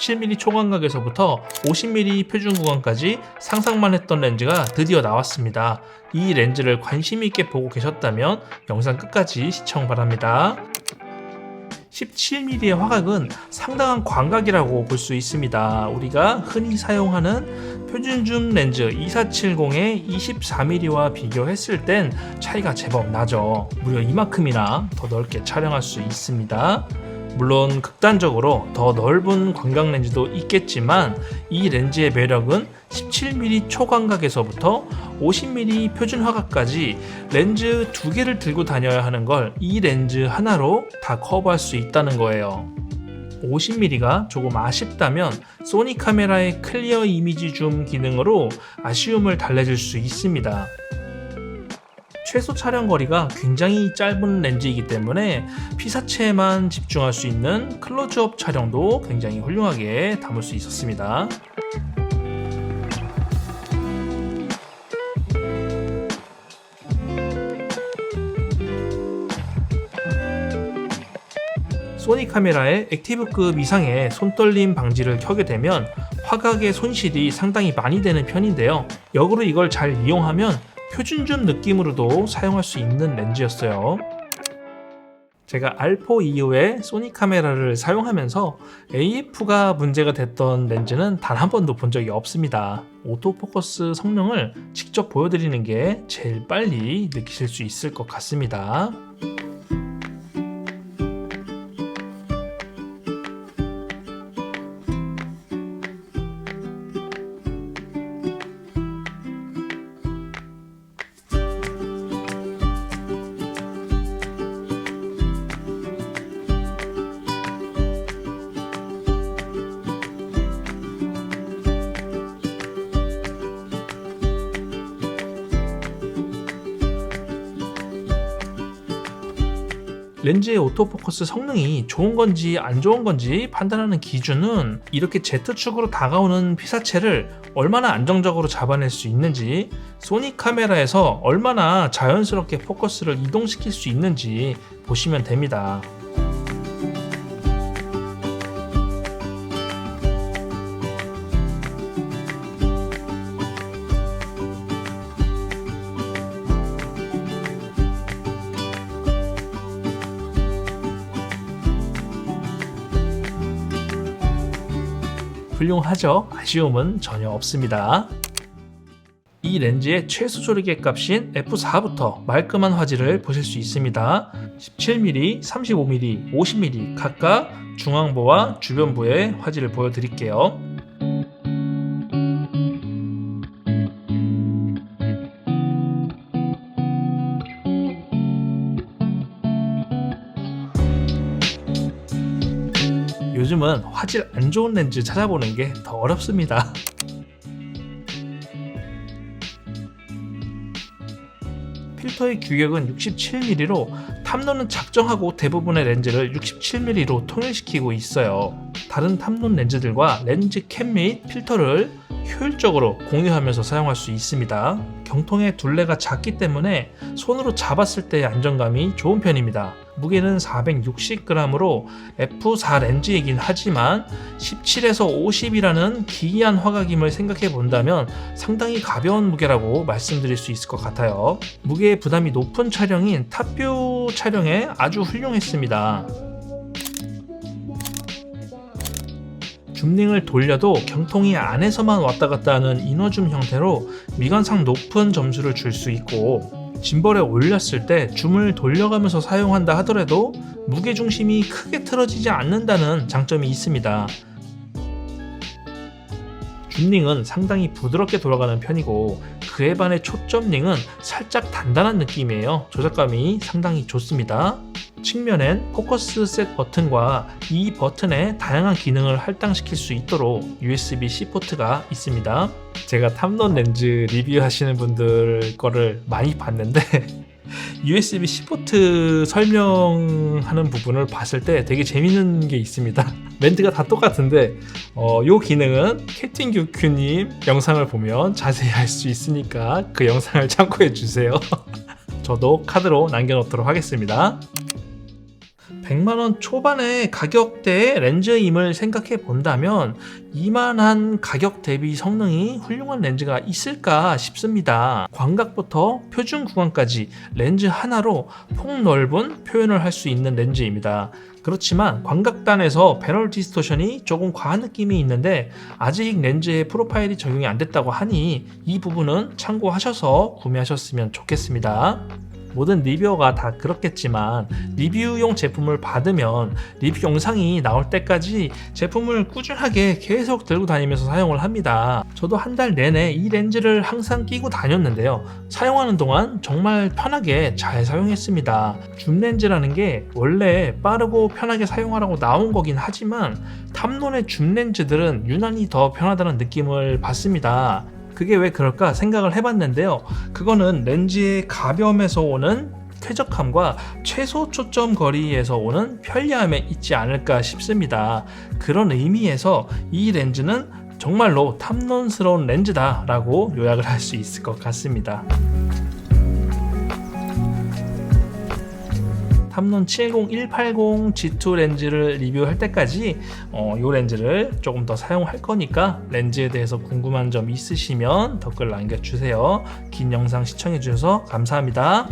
17mm 초광각에서부터 50mm 표준 구간까지 상상만 했던 렌즈가 드디어 나왔습니다. 이 렌즈를 관심 있게 보고 계셨다면 영상 끝까지 시청 바랍니다. 17mm의 화각은 상당한 광각이라고 볼 수 있습니다. 우리가 흔히 사용하는 표준 줌 렌즈 2470의 24mm와 비교했을 땐 차이가 제법 나죠. 무려 이만큼이나 더 넓게 촬영할 수 있습니다. 물론 극단적으로 더 넓은 광각 렌즈도 있겠지만 이 렌즈의 매력은 17mm 초광각에서부터 50mm 표준 화각까지 렌즈 두 개를 들고 다녀야 하는 걸 이 렌즈 하나로 다 커버할 수 있다는 거예요. 50mm가 조금 아쉽다면 소니 카메라의 클리어 이미지 줌 기능으로 아쉬움을 달래줄 수 있습니다. 최소 촬영 거리가 굉장히 짧은 렌즈이기 때문에 피사체에만 집중할 수 있는 클로즈업 촬영도 굉장히 훌륭하게 담을 수 있었습니다. 소니 카메라의 액티브급 이상의 손떨림 방지를 켜게 되면 화각의 손실이 상당히 많이 되는 편인데요. 역으로 이걸 잘 이용하면 표준줌 느낌으로도 사용할 수 있는 렌즈였어요. 제가 알포 이후에 소니 카메라를 사용하면서 AF가 문제가 됐던 렌즈는 단 한 번도 본 적이 없습니다. 오토포커스 성능을 직접 보여드리는 게 제일 빨리 느끼실 수 있을 것 같습니다. 렌즈의 오토포커스 성능이 좋은 건지 안 좋은 건지 판단하는 기준은 이렇게 Z축으로 다가오는 피사체를 얼마나 안정적으로 잡아낼 수 있는지 소니 카메라에서 얼마나 자연스럽게 포커스를 이동시킬 수 있는지 보시면 됩니다. 훌륭하죠? 아쉬움은 전혀 없습니다. 이 렌즈의 최소 조리개 값인 f4부터 말끔한 화질을 보실 수 있습니다. 17mm, 35mm, 50mm 각각 중앙부와 주변부의 화질을 보여드릴게요. 요즘은 화질 안 좋은 렌즈 찾아보는 게 더 어렵습니다. 필터의 규격은 67mm로 탐론은 작정하고 대부분의 렌즈를 67mm로 통일시키고 있어요. 다른 탐론 렌즈들과 렌즈 캡 및 필터를 효율적으로 공유하면서 사용할 수 있습니다. 경통의 둘레가 작기 때문에 손으로 잡았을 때의 안정감이 좋은 편입니다. 무게는 460g으로 f4 렌즈이긴 하지만 17에서 50이라는 기이한 화각임을 생각해 본다면 상당히 가벼운 무게라고 말씀드릴 수 있을 것 같아요. 무게의 부담이 높은 촬영인 탑뷰 촬영에 아주 훌륭했습니다. 줌링을 돌려도 경통이 안에서만 왔다 갔다 하는 이너줌 형태로 미관상 높은 점수를 줄 수 있고 짐벌에 올렸을 때 줌을 돌려가면서 사용한다 하더라도 무게중심이 크게 틀어지지 않는다는 장점이 있습니다. 줌링은 상당히 부드럽게 돌아가는 편이고 그에 반해 초점링은 살짝 단단한 느낌이에요. 조작감이 상당히 좋습니다. 측면엔 포커스 셋 버튼과 이 버튼에 다양한 기능을 할당시킬 수 있도록 USB-C 포트가 있습니다. 제가 탐론 렌즈 리뷰하시는 분들 거를 많이 봤는데 USB-C 포트 설명하는 부분을 봤을 때 되게 재밌는 게 있습니다. 멘트가 다 똑같은데 어, 요 기능은 캡틴 규큐님 영상을 보면 자세히 알 수 있으니까 그 영상을 참고해 주세요. 저도 카드로 남겨놓도록 하겠습니다. 100만원 초반의 가격대의 렌즈임을 생각해 본다면 이만한 가격 대비 성능이 훌륭한 렌즈가 있을까 싶습니다. 광각부터 표준 구간까지 렌즈 하나로 폭넓은 표현을 할 수 있는 렌즈입니다. 그렇지만 광각단에서 배럴 디스토션이 조금 과한 느낌이 있는데 아직 렌즈에 프로파일이 적용이 안 됐다고 하니 이 부분은 참고하셔서 구매하셨으면 좋겠습니다. 모든 리뷰어가 다 그렇겠지만 리뷰용 제품을 받으면 리뷰 영상이 나올 때까지 제품을 꾸준하게 계속 들고 다니면서 사용을 합니다. 저도 한 달 내내 이 렌즈를 항상 끼고 다녔는데요. 사용하는 동안 정말 편하게 잘 사용했습니다. 줌 렌즈라는 게 원래 빠르고 편하게 사용하라고 나온 거긴 하지만 탐론의 줌 렌즈들은 유난히 더 편하다는 느낌을 받습니다. 그게 왜 그럴까 생각을 해봤는데요. 그거는 렌즈의 가벼움에서 오는 쾌적함과 최소 초점 거리에서 오는 편리함에 있지 않을까 싶습니다. 그런 의미에서 이 렌즈는 정말로 탐론스러운 렌즈다라고 요약을 할 수 있을 것 같습니다. 탐론 70180 G2 렌즈를 리뷰할 때까지 어, 이 렌즈를 조금 더 사용할 거니까 렌즈에 대해서 궁금한 점 있으시면 댓글 남겨주세요. 긴 영상 시청해주셔서 감사합니다.